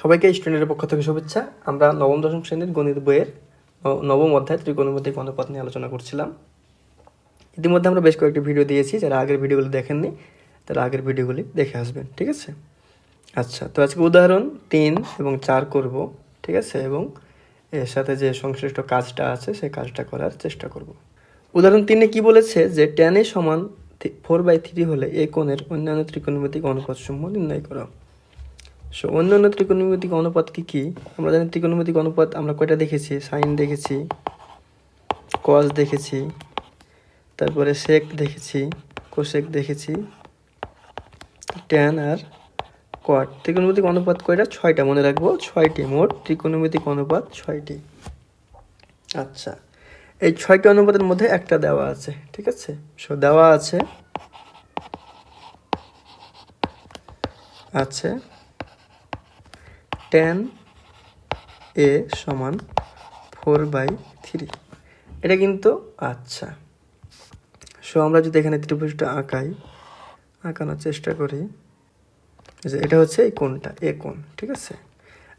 সবাইকে স্টুডেন্টের পক্ষ থেকে শুভেচ্ছা। আমরা নবম, দশম শ্রেণির গণিত বইয়ের নবম অধ্যায় ত্রিকোণমিতিক অনুপাত নিয়ে আলোচনা করছিলাম। ইতিমধ্যে আমরা বেশ কয়েকটি ভিডিও দিয়েছি, যারা আগের ভিডিওগুলি দেখেননি, তারা আগের ভিডিওগুলি দেখে আসবেন, ঠিক আছে? আচ্ছা তো আজকে উদাহরণ তিন এবং চার করব, ঠিক আছে? এবং এর সাথে যে সংশ্লিষ্ট কাজটা আছে, সেই কাজটা করার চেষ্টা করব। উদাহরণ তিনে কি বলেছে যে টেন এ সমান ফোর বাই থ্রি হলে এই কোণের অন্যান্য ত্রিকোণমিতিক অনুপাত সমূহ নির্ণয় করো। সো অন্যান্য ত্রিকোণমিতিক অনুপাত কী কী? আমরা জানি ত্রিকোণমিতিক অনুপাত আমরা কয়টা দেখেছি? সাইন দেখেছি কস দেখেছি, তারপরে সেক দেখেছি কোশেক দেখেছি ট্যান আর কোয়াট ত্রিকোণমিতিক অনুপাত কয়টা? ছয়টা, মনে রাখব, ছয়টি মোট। ত্রিকোণমিতিক অনুপাত ছয়টি। আচ্ছা এই ছয়টি অনুপাতের মধ্যে একটা দেওয়া আছে, ঠিক আছে? সো দেওয়া আছে আছে। টেন এ সমান ফোর বাই থ্রি এটা কিন্তু আচ্ছা। সো আমরা যদি এখানে ত্রিভুজটা আঁকাই, আঁকানোর চেষ্টা করি। যে এটা হচ্ছে এই কোণটা এ কোণ, ঠিক আছে?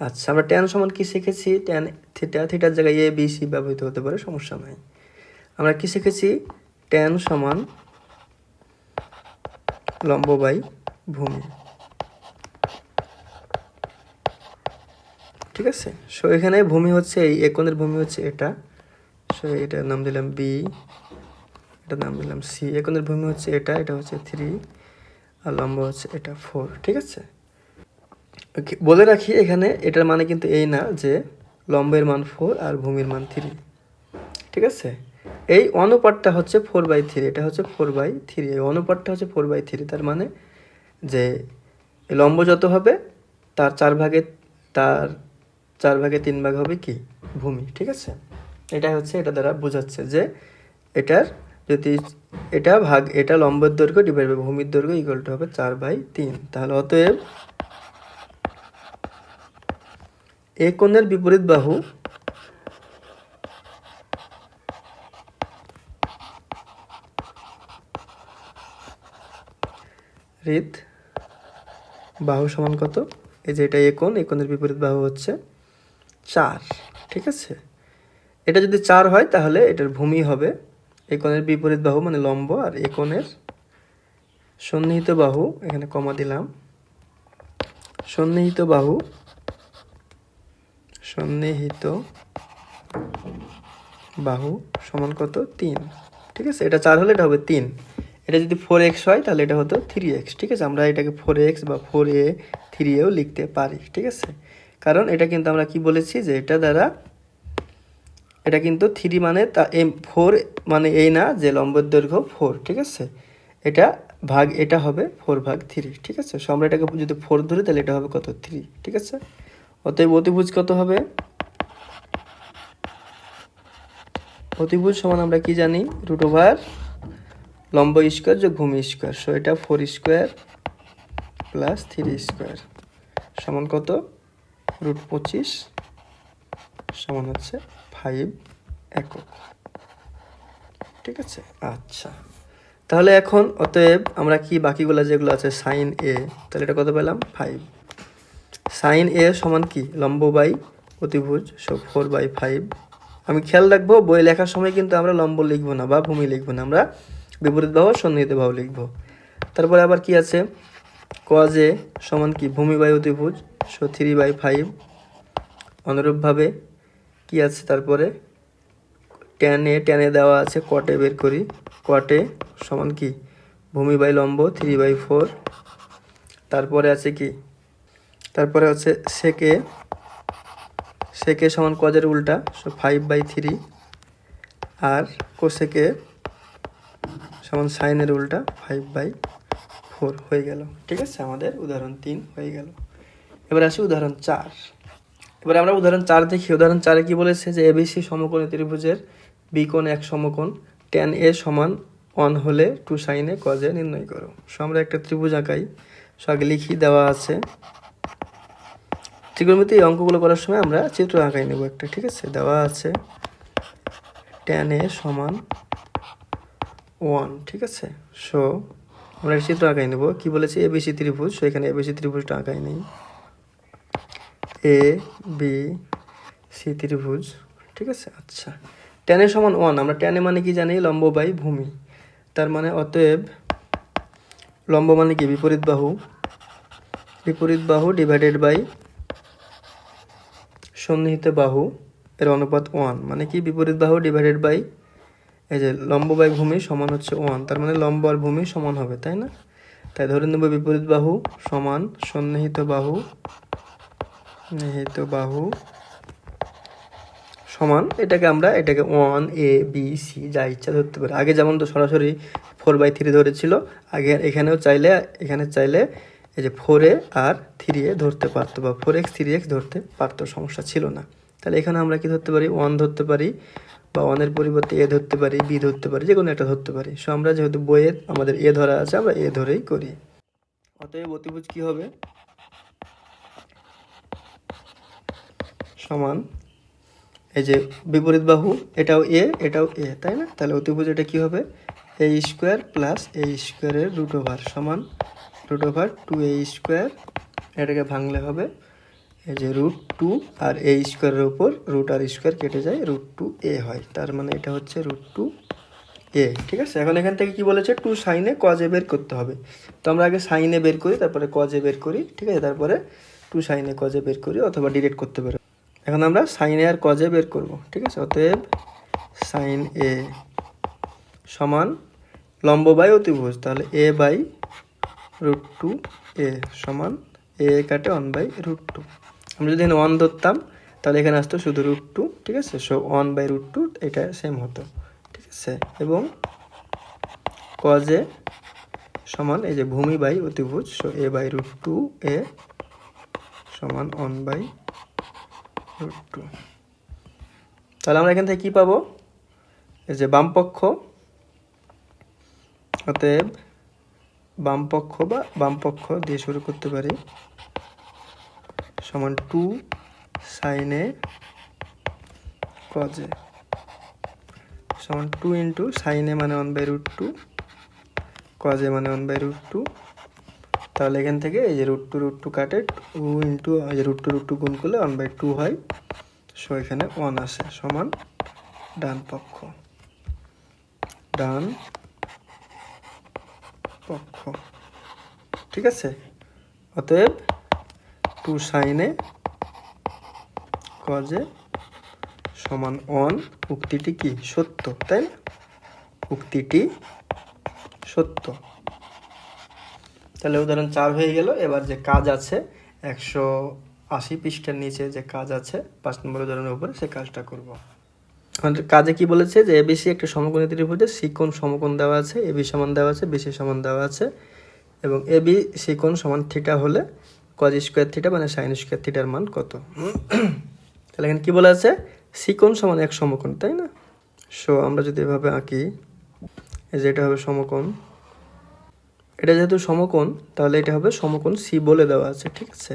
আচ্ছা আমরা ট্যান সমান কি শিখেছি? ট্যান থিটা থিটার জায়গায় এ বি সি ব্যবহৃত হতে পারে, সমস্যা নাই। আমরা কি শিখেছি? ট্যান সমান লম্ব বাই ভূমি। ঠিক আছে? সো এখানে ভূমি হচ্ছে এই একনের ভূমি হচ্ছে এটা। সো এটার নাম দিলাম বি এটার নাম দিলাম সি একনের ভূমি হচ্ছে এটা এটা হচ্ছে থ্রি আর লম্ব হচ্ছে এটা ফোর ঠিক আছে? ওকে বলে রাখি এখানে এটার মানে কিন্তু এই না যে লম্বের মান ফোর আর ভূমির মান থ্রি ঠিক আছে? এই অনুপাতটা হচ্ছে ফোর বাই থ্রি এটা হচ্ছে ফোর বাই থ্রি এই অনুপাতটা হচ্ছে ফোর বাই থ্রি তার মানে যে লম্ব যত হবে, তার চার ভাগে তার চার ভাগে তিন ভাগ হবে কি? ভূমি, ঠিক আছে? এটা হচ্ছে, এটা দ্বারা বোঝাচ্ছে যে এটার যদি এটা ভাগ, এটা লম্বের দৈর্ঘ্য ডিভাইড বাই ভূমির দৈর্ঘ্য ইকুয়াল টু হবে চার বাই তিন। তাহলে অতএব এ কোণের বিপরীত বাহু হৃদ বাহু সমান কত? এই যে এটা একোণ একোণের বিপরীত বাহু হচ্ছে চার, ঠিক আছে? এটা যদি চার হয়, তাহলে এটার ভূমি হবে একোণের বিপরীত বাহু মানে লম্ব, আর একোণের সন্নিহিত বাহু, এখানে কমা দিলাম। সন্নিহিত বাহু সন্নিহিত বাহু সমান কত? তিন, ঠিক আছে? এটা চার হলে এটা হবে তিন। এটা যদি ফোর এক্স হয়, তাহলে এটা হতো থ্রি এক্স ঠিক আছে? আমরা এটাকে ফোর এক্স বা ফোর এ থ্রি এও লিখতে পারি, ঠিক আছে? কারণ এটা কিন্তু আমরা কি বলেছি যে এটা দ্বারা, এটা কিন্তু থ্রি মানে তা এম ফোর মানে এই না যে লম্বের দৈর্ঘ্য ফোর ঠিক আছে? এটা ভাগ, এটা হবে ফোর ভাগ থ্রি ঠিক আছে? সো আমরা এটাকে যদি ফোর ধরি তাহলে এটা হবে কত? থ্রি ঠিক আছে? অতএব অতিভুজ কত হবে? অতিভুজ সমান আমরা কি জানি? রুট ওভার লম্ব স্কোয়ার যোগ ভূমি স্কোয়ার সো এটা four square plus three square সমান কত? রুট পঁচিশ সমান হচ্ছে ফাইভ একক। ঠিক আছে? আচ্ছা। তাহলে এখন অতএব আমরা কি বাকিগুলো যেগুলো আছে সাইন এ তাহলে এটা কত পেলাম? ফাইভ সাইন এ সমান কি? লম্ব বাই অতিভুজ সো ফোর বাই ফাইভ আমি খেয়াল রাখব, বই লেখার সময় কিন্তু আমরা লম্ব লিখব না বা ভূমি লিখব না, আমরা বিপরীত বাহু, সন্নিহিত বাহু লিখব। তারপরে আবার কি আছে? কজ এ সমান কি? ভূমি বাই অতিভুজ সো থ্রি বাই ফাইভ। অনুরূপভাবে কি আছে তারপরে? টেনে টেনে দেওয়া আছে কটে বের করি। কটে সমান কি? ভূমি বাই লম্ব থ্রি বাই ফোর তারপরে আছে কি? তারপরে হচ্ছে সেকে সেকে সমান কজের উল্টা সো ফাইভ বাই থ্রি আর কোসেকে সমান সাইনের উল্টা ফাইভ বাই ফোর হয়ে গেল। ঠিক আছে? আমাদের উদাহরণ তিন হয়ে গেল। এবার আসি উদাহরণ চার। এবার আমরা উদাহরণ চার দেখি। উদাহরণ চারে কি বলেছে যে এবিসি সমকোণী ত্রিভুজের বিকোণ এক সমকোণ টেন এ সমান ওয়ান হলে টু সাইনে কজে নির্ণয় করো। সো আমরা একটা ত্রিভুজ আঁকাই। সো আগে লিখি, দেওয়া আছে। ত্রিকোণমিতি এই অঙ্কগুলো করার সময় আমরা চিত্র আঁকাই নেব একটা, ঠিক আছে? দেওয়া আছে। টেন এ সমান ওয়ান ঠিক আছে? সো আমরা চিত্র আঁকাই নেব। কি বলেছি? এবিসি ত্রিভুজ। সো এখানে এবিসি ত্রিভুজটা আঁকাই নেই। এ বি সি ত্রিভুজ, ঠিক আছে? আচ্ছা। টেনে সমান ওয়ান আমরা টেনে মানে কি জানি? লম্ব বাই ভূমি। তার মানে অতএব লম্ব মানে কি? বিপরীত বাহু। বিপরীত বাহু ডিভাইডেড বাই সন্নিহিত বাহু এর অনুপাত ওয়ান মানে কি? বিপরীত বাহু ডিভাইডেড বাই এই যে লম্ব বাই ভূমি সমান হচ্ছে ওয়ান তার মানে লম্ব আর ভূমি সমান হবে, তাই না? তাই ধরে নেব বিপরীত বাহু সমান সন্নিহিত বাহু নিহিত বাহু সমান, এটাকে আমরা এটাকে ওয়ান এ বি সি যা ইচ্ছা ধরতে পারি। আগে যেমন তো সরাসরি ফোর বাই থ্রি ধরেছিল, আগে এখানেও চাইলে, এখানে চাইলে এই যে ফোর এ আর থ্রি এ ধরতে পারতো বা ফোর এক্স থ্রি এক্স ধরতে পারতো, সমস্যা ছিল না। তাহলে এখানে আমরা কি ধরতে পারি? ওয়ান ধরতে পারি বা ওয়ানের পরিবর্তে এ ধরতে পারি বি ধরতে পারি, যে কোনো একটা ধরতে পারি। সো আমরা যেহেতু বইয়ের আমাদের এ ধরা আছে, আমরা এ ধরেই করি। অতএব অতিভুজ কি হবে? সমান। এই যে বিপরীত বাহু, এটাও এ এটাও এ, তাই না? তাহলে অতিভুজ এটা কী হবে? এ স্কোয়ার প্লাস এ স্কোয়ারের রুট ওভার সমান। Root over two A square, এটাকে ভাঙলে হবে এই যে রুট টু, আর এ স্কোয়ারের ওপর রুট আর স্কোয়ার কেটে যায়, রুট টু এ হয়। তার মানে এটা হচ্ছে রুট টু এ, ঠিক আছে? এখন এখান থেকে কি বলেছে? টু সাইনে কজে বের করতে হবে। তো আমরা আগে সাইনে বের করি, তারপরে কজে বের করি, ঠিক আছে? তারপরে টু সাইনে কজে বের করি, অথবা ডিরেক্ট করতে পারি। এখন আমরা সাইন এ আর কজে বের করব, ঠিক আছে? অতএব সাইন এ সমান লম্ব বাই অতিভুজ, তাহলে A by root two A সমান এ কাটে ওয়ান বাই রুট টু। আমরা যদি ওয়ান ধরতাম, তাহলে এখানে আসতো শুধু রুট টু, ঠিক আছে? So one by root two, এটা সেম হতো, ঠিক আছে? এবং কজে সমান এই যে ভূমি বাই অতিভুজ so A by root two A সমান ওয়ান বাই টু তাহলে আমরা এখান থেকে কী পাবো? এই যে বামপক্ষ অতএব বামপক্ষ বা বামপক্ষ দিয়ে শুরু করতে পারি। সমান টু সাইনে কজে সমান টু ইন্টু সাইনে মানে ওয়ান বাই রুট টু কজে মানে ওয়ান বাই রুট টু তাহলে এখান থেকে এই যে রুট টু রুট টু কাটে টু ইন্টু এই যে রুট টু রুট টু গুণ করলে ওয়ান বাই টু হয়। সো এখানে ওয়ান আসে সমান ডান পক্ষ। ডান পক্ষ। ঠিক আছে? অতএব টু সাইনে কজে সমান অন উক্তিটি কি? সত্য, তাই না? উক্তিটি সত্য। তাহলে উদাহরণ চার হয়ে গেল। এবার যে কাজ আছে, একশো আশি পৃষ্ঠার নিচে যে কাজ আছে, পাঁচ নম্বর উদাহরণের উপরে সে কাজটা করব। আমাদের কাজে কি বলেছে যে এবিসি একটা সমকোণী ত্রিভুজে সিকোণ সমকোণ দেওয়া আছে এবি সমান দেওয়া আছে বিসি সমান দেওয়া আছে, এবং এবি সিকোণ সমান থিটা হলে কজ স্কোয়ার থিটা মানে সাইন স্কোয়ার থিটার মান কত? তাহলে এখানে কী বলা আছে? সিকোণ সমান এক সমকোণ, তাই না? সো আমরা যদি এভাবে আঁকি, এই যে এটা হবে সমকোণ এটা যেহেতু সমকোণ, তাহলে এটা হবে সমকোণ সি বলে দেওয়া আছে, ঠিক আছে?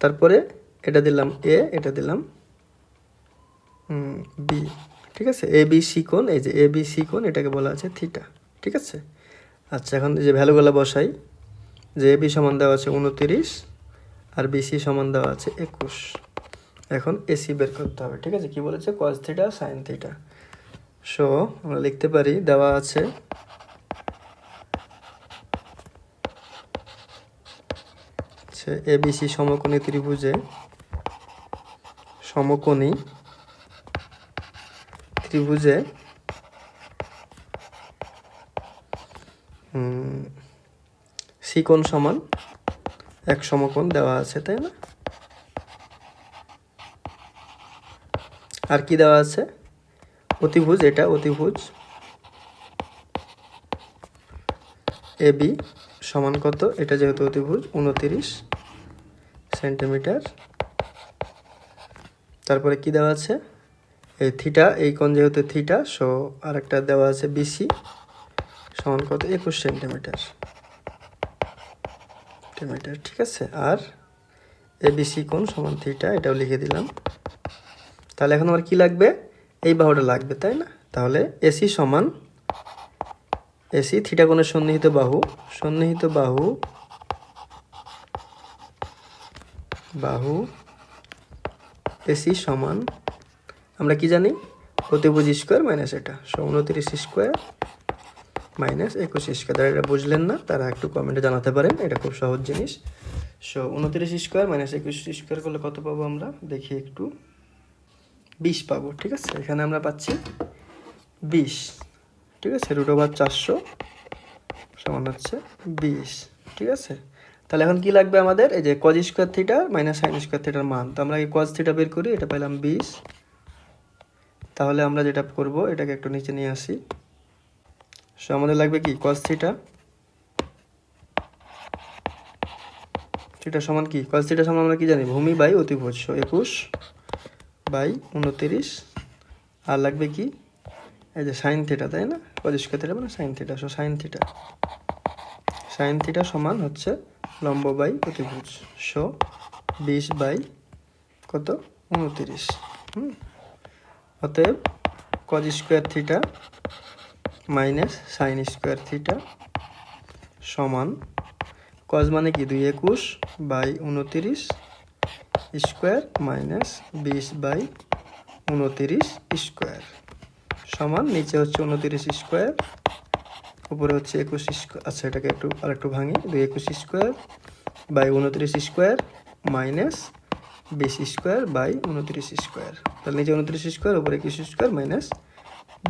তারপরে এটা দিলাম এ এটা দিলাম বি ঠিক আছে? এ বি সি কোণ, এই যে এ বি সি কোণ, এটাকে বলা আছে থিটা ঠিক আছে? আচ্ছা এখন যে ভ্যালুগুলো বসাই, যে এ বি সমান দেওয়া আছে উনতিরিশ, আর বিসি সমান দেওয়া আছে একুশ। এখন এসি বের করতে হবে, ঠিক আছে? কি বলেছে? Cos theta sine theta so আমরা লিখতে পারি, দেওয়া আছে আচ্ছা এবিসি সমকোণী ত্রিভুজে সমকোণী ত্রিভুজে সিকোণ সমান এক সমকোণ দেওয়া আছে, তাই না? আর কি দেওয়া আছে? অতিভুজ, এটা অতিভুজ। এবি সমান কত? এটা যেহেতু অতিভুজ, উনতিরিশ। সেন্টিমিটার তারপরে কি দেওয়া আছে? এই থিটা এই কোণ যেহেতু থিটা সো আরেকটা দেওয়া আছে বিসি সমান কত? একুশ সেন্টিমিটার সেন্টিমিটার ঠিক আছে? আর এ বিসি কোণ সমান থিটা এটাও লিখে দিলাম। তাহলে এখন আমার কি লাগবে? এই বাহুটা লাগবে, তাই না? তাহলে এসি সমান এসি থিটা কোণের সন্নিহিত বাহু। সন্নিহিত বাহু বাহু, এসি সমান, আমরা কি জানি? অতিভুজ স্কোয়ার মাইনাস এটা। সো উনত্রিশ স্কোয়ার মাইনাস একুশ স্কোয়ার। যারা এটা বুঝলেন না, তারা একটু কমেন্টে জানাতে পারেন, এটা খুব সহজ জিনিস। সো উনত্রিশ স্কোয়ার মাইনাস একুশ স্কোয়ার করলে কত পাবো আমরা? দেখি একটু। বিশ পাবো, ঠিক আছে? এখানে আমরা পাচ্ছি বিশ। ঠিক আছে? রুট ওভার চারশো সমান হচ্ছে বিশ। ঠিক আছে? তাহলে এখন কি লাগবে আমাদের? এই যে cos square theta minus sine square থিটার মান। তো আমরা এই কজ থিটা বের করি, এটা পেলাম বিশ। তাহলে আমরা যেটা করব, এটাকে একটু নিচে নিয়ে আসি। সো আমাদের লাগবে কি? কজ থিটা থিটা সমান কি? কজ থিটা সমান আমরা কি জানি? ভূমি বাই অতিভুজ একুশ বাই উনতিরিশ। আর লাগবে কি? এই যে সাইন থিটা তাই না? কজ স্কোয়ার থিটা মানে sine theta so sine theta sine theta সমান হচ্ছে লম্ব বাই অতিভুজ সো বিশ বাই কত? উনতিরিশ। হুম। অতএব cos square theta minus sine square theta সমান কজ মানে কি? দুই একুশ বাই উনতিরিশ স্কোয়ার মাইনাস বিশ বাই উনতিরিশ স্কোয়ার সমান নিচে হচ্ছে উনতিরিশ স্কোয়ার উপরে হচ্ছে একুশ স্কোয়ার আচ্ছা এটাকে একটু আর একটু ভাঙি, দুই একুশ স্কোয়ার বাই উনত্রিশ স্কোয়ার মাইনাস বিশ স্কোয়ার বাই উনত্রিশ স্কোয়ার তাহলে নিচে উনত্রিশ স্কোয়ার উপরে একুশ স্কোয়ার মাইনাস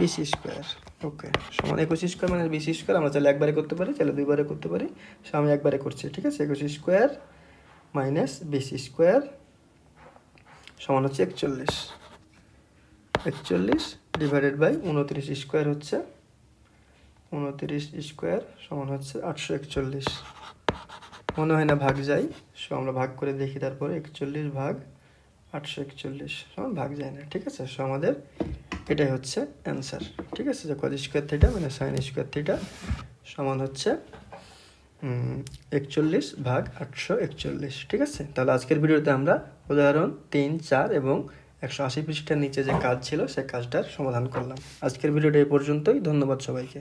বিশ স্কোয়ার ওকে সমান একুশ স্কোয়ার মাইনাস বিশ স্কোয়ার আমরা চাইলে একবারে করতে পারি, চাইলে দুইবারে করতে পারি, সো আমি একবারে করছি, ঠিক আছে? একুশ স্কোয়ার মাইনাস বিশ স্কোয়ার সমান হচ্ছে একচল্লিশ। একচল্লিশ ডিভাইডেড বাই উনত্রিশ স্কোয়ার হচ্ছে উনত্রিশ স্কোয়ার সমান হচ্ছে আটশো একচল্লিশ। মনে হয় না ভাগ যাই সো আমরা ভাগ করে দেখি তারপরে একচল্লিশ ভাগ আটশো একচল্লিশ সমান ভাগ যায় না, ঠিক আছে? সো আমাদের এটাই হচ্ছে অ্যান্সার, ঠিক আছে? যে কজ স্কোয়ার থিটা মানে সাইন স্কোয়ার থিটা সমান হচ্ছে একচল্লিশ ভাগ আটশো একচল্লিশ, ঠিক আছে? তাহলে আজকের ভিডিওতে আমরা উদাহরণ তিন, চার এবং একশো আশি পৃষ্ঠার নিচে যে কাজ ছিল, সেই কাজটার সমাধান করলাম। আজকের ভিডিওটা এই পর্যন্তই, ধন্যবাদ সবাইকে।